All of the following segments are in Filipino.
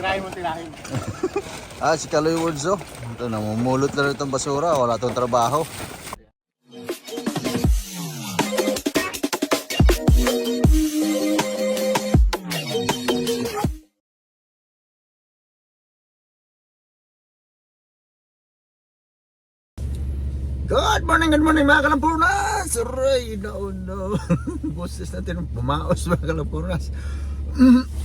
Tirahin mo, tirahin. Ah, si Kaloy Words oh. Ito, namumulot na rin itong basura. Wala itong trabaho. Good morning, good morning mga kalampunas! Aray, no, no. Boses natin bumaos mga kalampunas.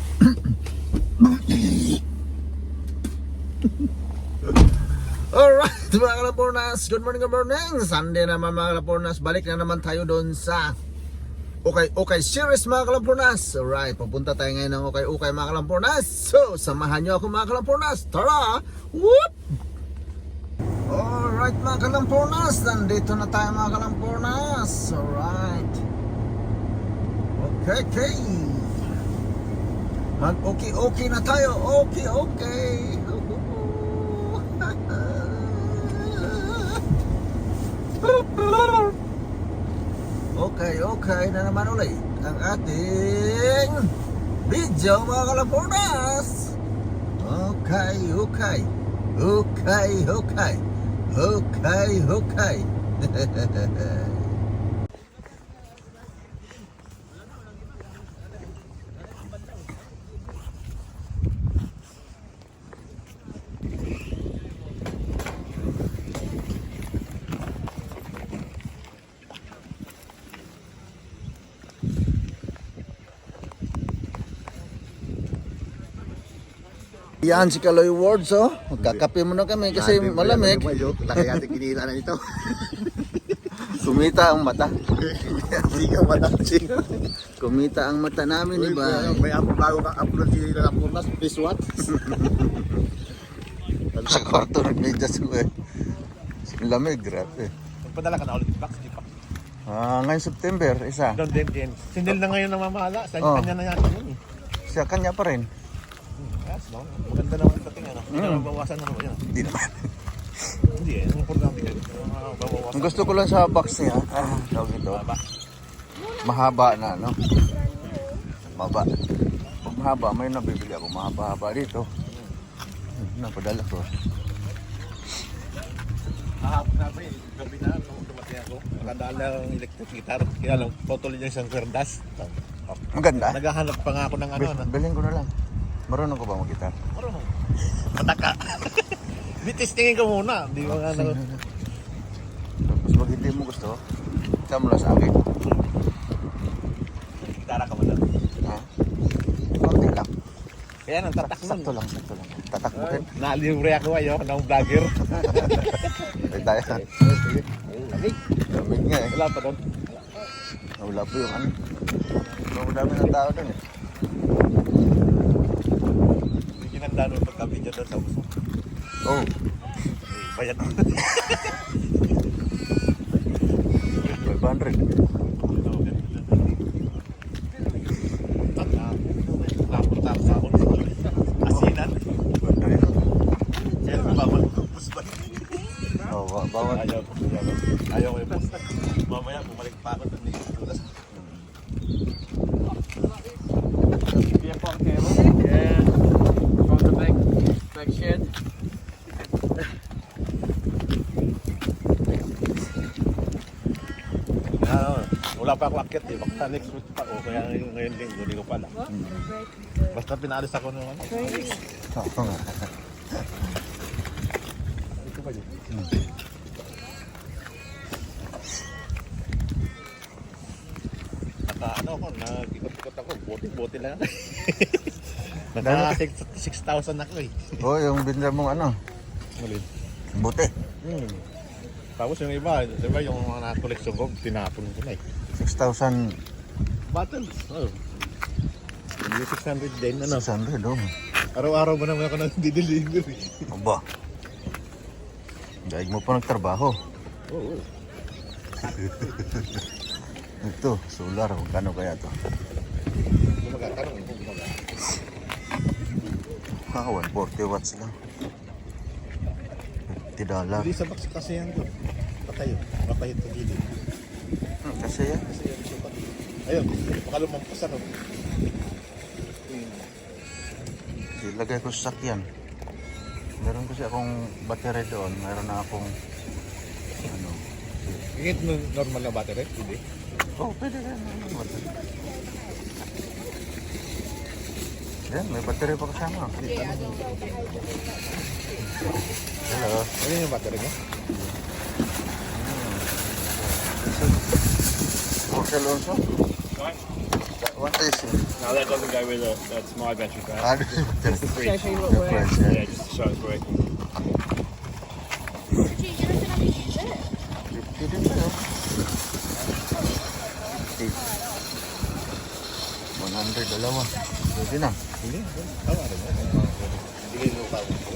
Alright, mga kalapornas. Good morning, good morning. Sunday naman mga kalapornas. Balik na naman tayo doon sa Okay, okay series mga kalapornas. Alright, papunta tayo ngayon ng Okay, okay mga kalapornas. So, samahan nyo ako mga kalapornas. Tara! Whoop! Alright mga kalampornas, nandito na tayo mga kalampornas. Alright. Okay, okay. Mag okay, okay na tayo. Okay, okay. Okay, okay na naman ulit ang ating video mga kalapornas. Okay, okay. Okay, okay. Okay, okay. Yan si Kaloy Words oh. Magkakape muna kami kasi malamig. Natin kinita na ito. Sumita ang mata. Sigaw mata. Kumita ang mata namin Uy, iba. May bago kang upload si Rapurnas. Please what? Sa kwarto nagmedyas ko eh. Lamig, grabe. Padala ka na ulit box, di pa. Ah, ngayon September, isa. Doon din din. Sindel na ngayon ang mamahala. Sa Oh. kanya na yun eh. Siya kanya pa rin. Maganda naman ang dating ano. Hindi Mm. na mabawasan naman yun. Hindi naman. Hindi eh. Ang importante ka. Ang gusto ko lang sa box niya, ah, tawag ito, Baba. mahaba na, no? Mahaba. Pag mahaba, may nabibili ako mahaba-haba dito. Hmm, Napadala ko. Kahapon na ba eh. Gabi na nung dumating ako. Nakandaan na ang electric guitar. Kaya lang, totally niya isang kwerdas. Maganda. Naghahanap pa nga ako ng ano. bilhin ko na lang. Marunong ko ba mag-gitar? Marunong. Mataka. Bitistingin ka muna. Di ba nga na. Tapos pag hindi mo gusto, mo lang sa akin. Gitara ka mo na. Ha? Konti lang. Kaya nang tatak nun. Sakto lang, sakto lang. Tatakbuhin. Nalibre ako ayo ng vlogger. Ay tayo. Lamig. Lamig nga eh. Wala pa doon. Wala po yung ano. Sobrang dami ng tao doon eh. Hindi kinanda nung pagka-video doon sa uso. Oh, Eh, bayad. 500. Tapos tapos ako asinan. Ganda rin. Kaya bawal pupus ba? Oh, ba- bawal. Ayaw ko. Ayaw ko yung pus. Mamaya bumalik pa ako doon. Wala pa ako akit eh. Baka next week pa. O kaya ngayon, ngayon linggo, hindi ko pala. Basta pinalis ako nung ano. Oo nga. Ito ba yun? Naka ano ako, nag-ikot-ikot ako, bote-bote lang. Naka 6,000 ako eh. Oh, yung binda mong ano, Mali. buti. Hmm. Tapos yung iba, di ba yung mga na-collection ko, tinapon ko na eh. 6,000, Bottles. Oh. Yung 600 din, ano. 600 oh. Araw-araw ba naman ako nang dideliver eh. Aba. Daig mo pa nagtrabaho. Oo. Ito, solar. Magkano kaya to? Kumaga, tanong mo, kumaga. Ah, 140 watts lang. 50 dollar. Hindi sa box kasi yan doon. Patay yun. Patay ito gilid. Hmm, kasi yan. Kasi yan. Ayun, baka lumampas ano. ilagay ko sa sakyan. Meron kasi akong battery doon. Meron na akong ano. Ingit mo normal na battery? Hindi. Oh, pwede. Ano, battery. Yan, may battery pa kasama. Hello. Ano yung battery niya? Portal also? What is it? No, that doesn't go with it. That's my battery pack. Ah, this is battery. The fridge. Show you what works. Yeah. Yeah, just to show it's working. Gee, you don't have to use it. Fifty din tayo. Fifty. 100 dalawa. Pwede na. Hindi. Tama rin. Hindi mo pa.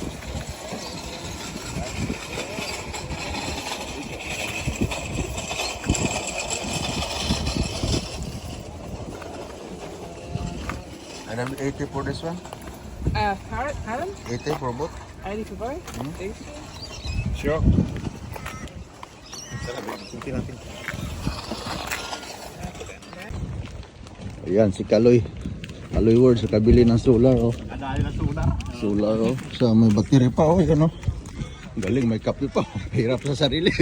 80 for this one. Uh, pardon? 80 for both. 80 for both? These two? Sure. Sarap. Kunti natin. Ayan, si Kaloy. Kaloy Ward sa kabili ng solar, oh. Ano na suna? Solar, oh. Sa may battery pa, oh. Yan, oh. Galing, may kape pa. Hirap sa sarili.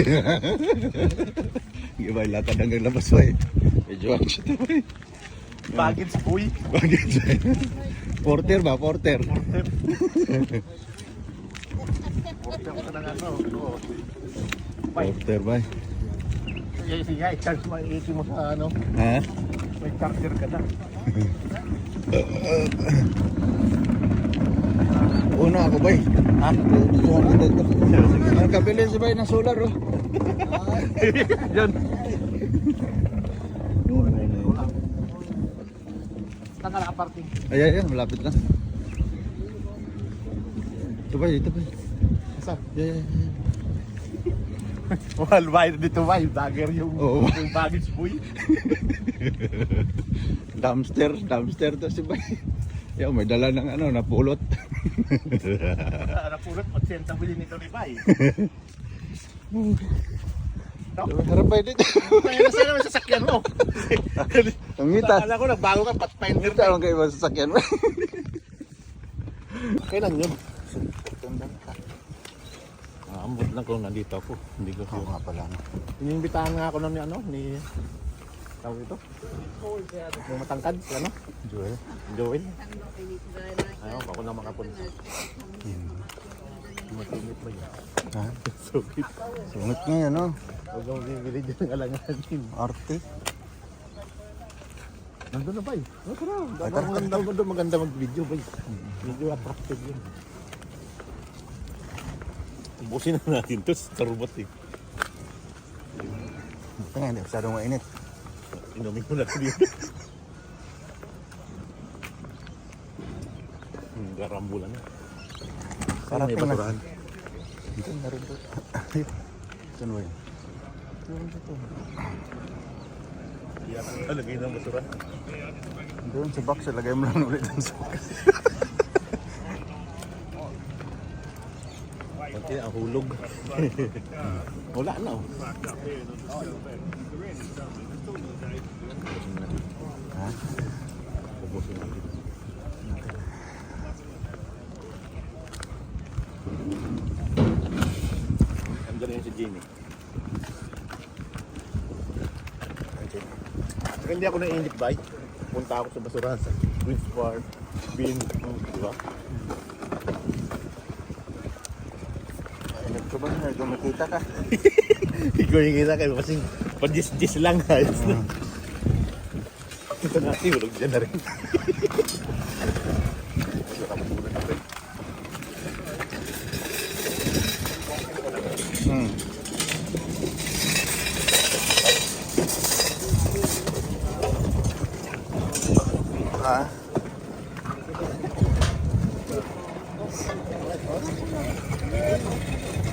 Gibay, latad hanggang labas, ba, eh. Medyo anxious ito, ba. Bagets, uy. Bakit? Porter ba? Porter. Porter. Porter ba? Sige, sige, i-charge mo, mo sa ano. Ha? May charger ka na. Una ako bay. Ha? Ang kabili si bay ng solar oh. Yan. Ka nakaparking? Ay, ay, ay, malapit na. Ito bay, ito bay. Saan? Ay, ay, ay. Well, bay, dito bay, dagger yung, Oo. yung baggage boy. Dumpster, dumpster to si bay. Yo, may dala ng ano, napulot. Napulot, pasyenta bilhin nito ni bay. Harap bay dito. Kaya na sana may sasakyan mo. Ang ngita. Akala ko nagbago ka, pathfinder Ngita ang kayo masasakyan bay. Kailan yun? Ah, ambot lang kung nandito ako. Hindi ko Oo nga pala. no. Inimbitahan nga ako ni ano, ni... Tawag ito? Yung matangkad, ano? Joel. Joel. Ayaw, ako na makapunta. Matumit ba yun? Ha? Sungit. Sungit nga yan oh. Huwag kang bibili dyan ng alanganin. Arte. Nandun na ba eh? Oh, tara. Ay, tara, Maganda, maganda, maganda mag-video ba eh? Video attractive yun. Ubusin na natin to sa robot eh. Ito nga, hindi masyadong mainit. Inumin mo na dito. Hmm, Garambulan na. Parang may tingnan. basurahan. Ito, meron to. Saan ba yun? Lagay ng basura. Doon sa box, lagay mo lang ulit ang suka. Pati ang hulog. Wala na oh. Ha? Ubusin natin. Andiyan na yun si Jimmy. Saka hindi ako naiinip ba? Punta ako sa basurahan sa Queen's Park, Bin, di ba? Inip ko ba? Gumakita ka? Ikaw yung kita kayo, kasing pa-dis-dis lang ha. Ito natin, hulog dyan na rin. Thank you.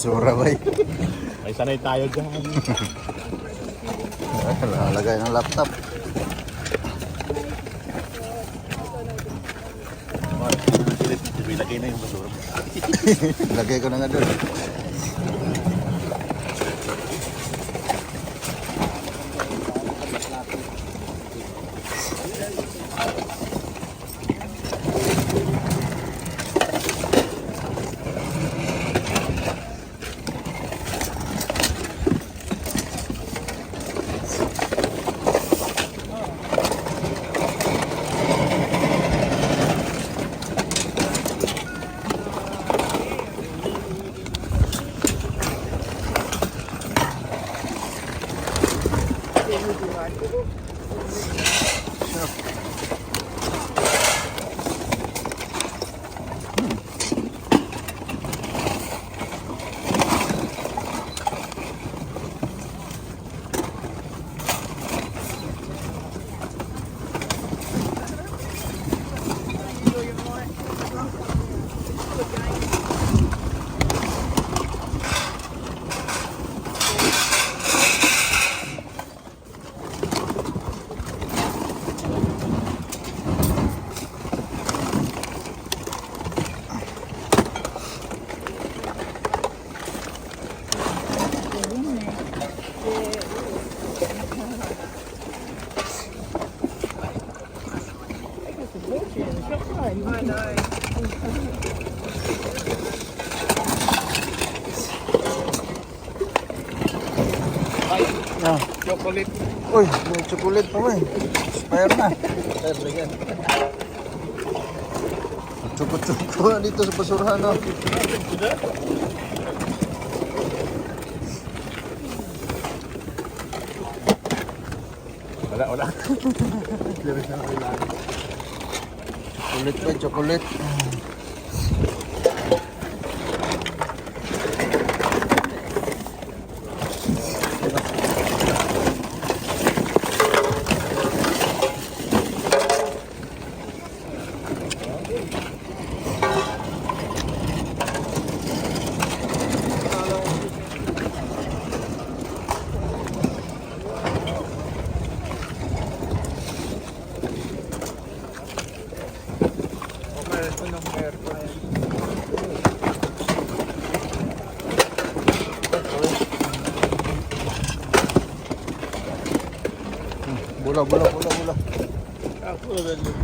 Basura ba May sanay tayo dyan. Lalagay ng laptop. Ilagay na yung basura. Lagay ko na nga doon. Сейчас. Ah. Chocolate. Uy, may chocolate pa ba eh. Expire na. Chupo-chupo dito sa basurahan. No? Wala, wala. Chocolate pa, chocolate. اللي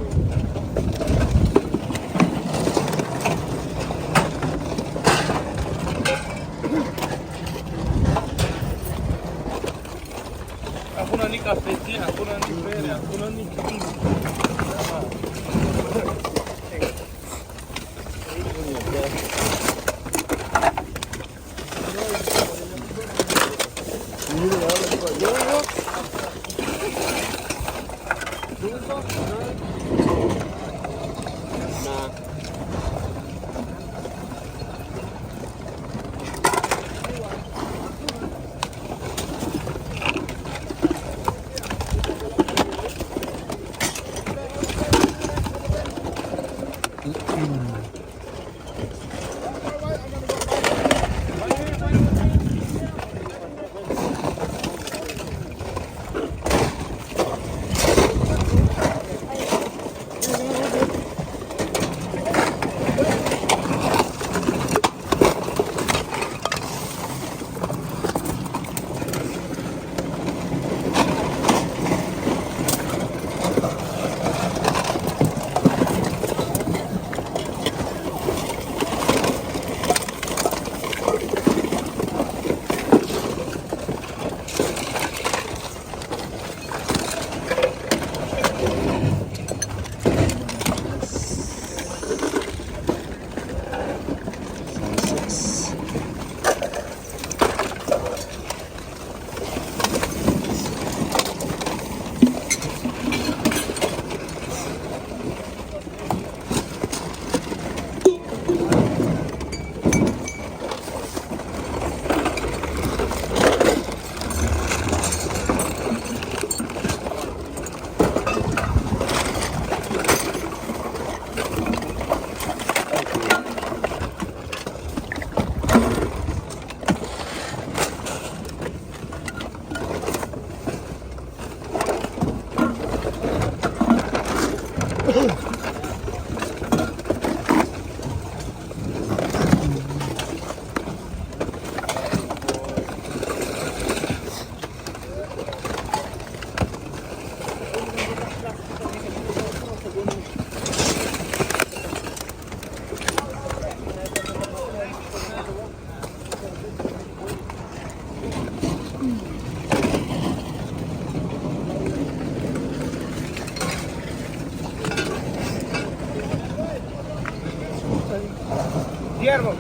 Diego.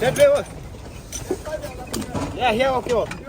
That play what? Yeah, here, okay. okay.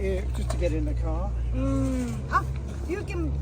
Yeah, just to get in the car. Mm. Ah, you can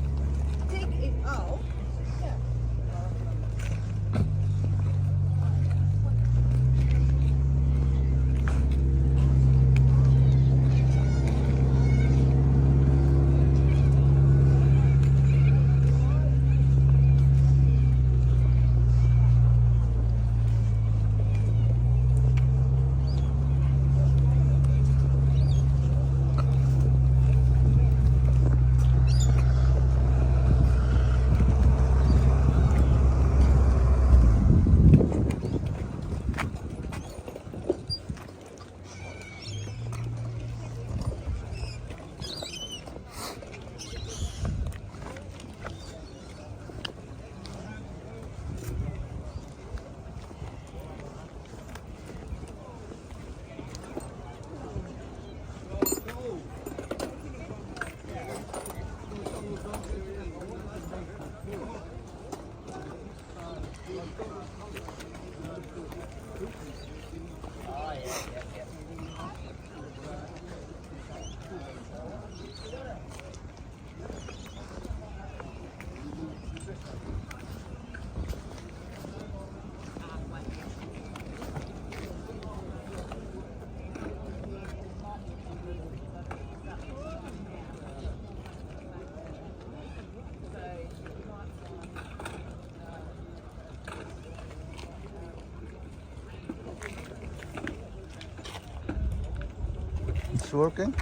working?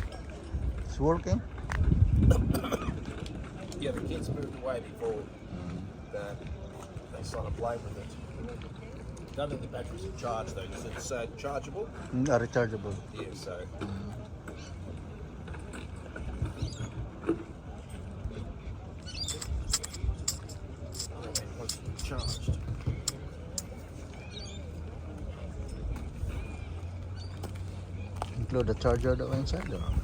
It's working? Yeah, the kids moved away before the, they started playing with it. None of the batteries are charged though, because it's uh, chargeable. Mm, uh, rechargeable. Yeah, so. the charger that was inside there.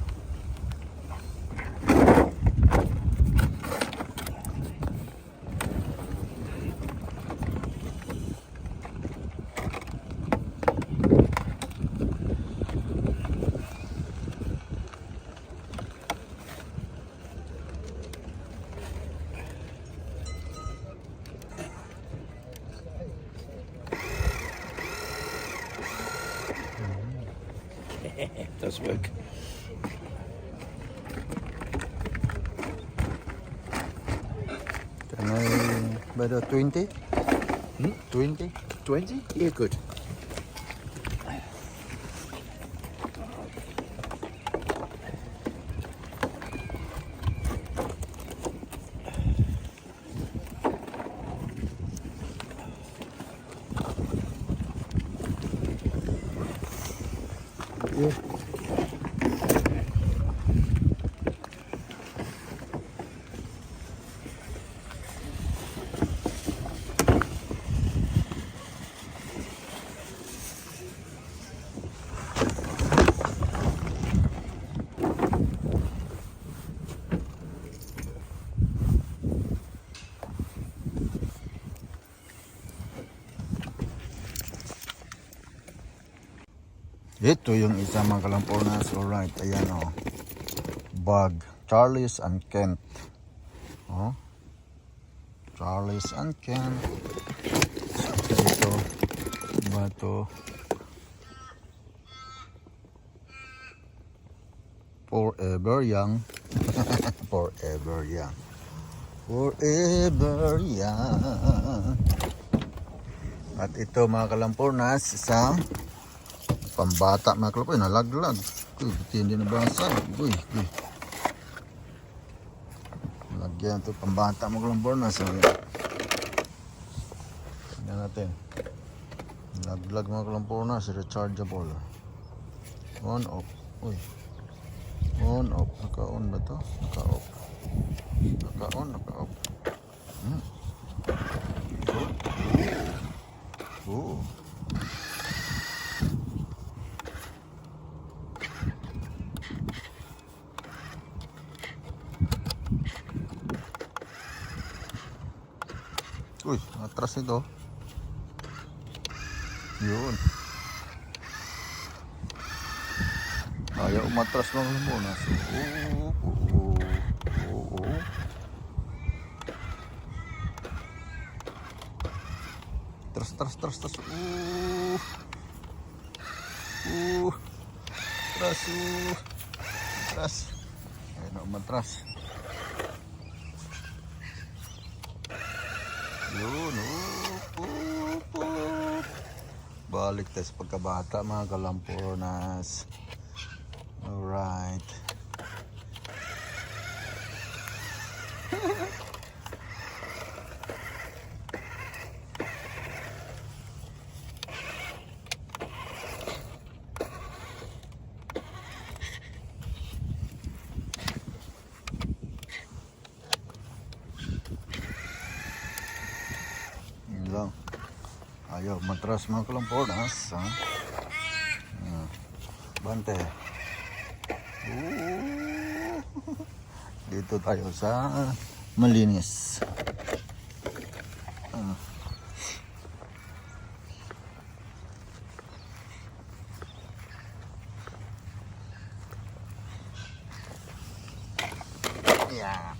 The 20? Hmm? 20? 20? Yeah, good. Ito yung isa mga kalampornas. Alright, ayan o. Oh. Bag. Charles and Kent. Oh. Charles and Kent. Ito. Bato. Forever young. Forever young. Forever young. At ito mga kalampornas, isang pambata mga kalap. Uy, nalaglag. Uy, buti hindi nabasa. Uy, uy. Lagyan ito pambata mga kalap. So, tingnan natin. Nalaglag mga kalap. Rechargeable. On, off. Uy. On, off. Naka-on ba to? Naka-off. Naka-on, naka-off. Hmm. Oh. Uy, atras nito. Yun. Ayaw umatras ng lamunas. Oo, oo, oo, oo. Tras, tras, tras, tras. Oo. Oo. Tras, oo. Tras. Yun, oop, oop, oop. Balik tayo sa pagkabata mga kalampornas. Alright. Yun lang. Ayaw, matras mga kalampornas. Ha? Ah. Bante. Ooh. Dito tayo sa malinis. Ah. Yeah.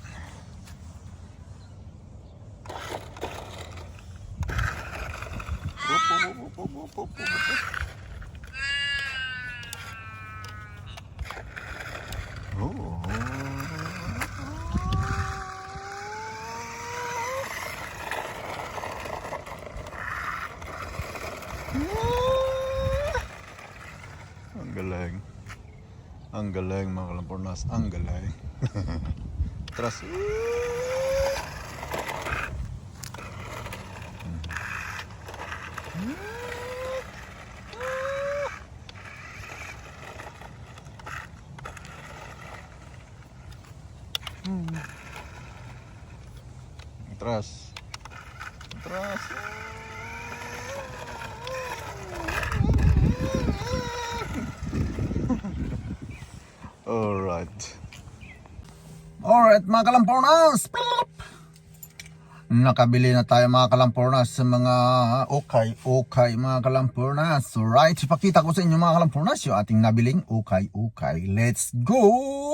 Up, up, up, up, up, up, up, up. Oh. Ang galing. Ang galing mga kalampornas. Ang galing. Tras. Tras. Tras. Alright. Alright mga kalampornas. Nakabili na tayo mga kalampornas sa mga okay, okay mga kalampornas. Alright, ipakita ko sa inyo mga kalampornas yung ating nabiling okay, okay. Let's go!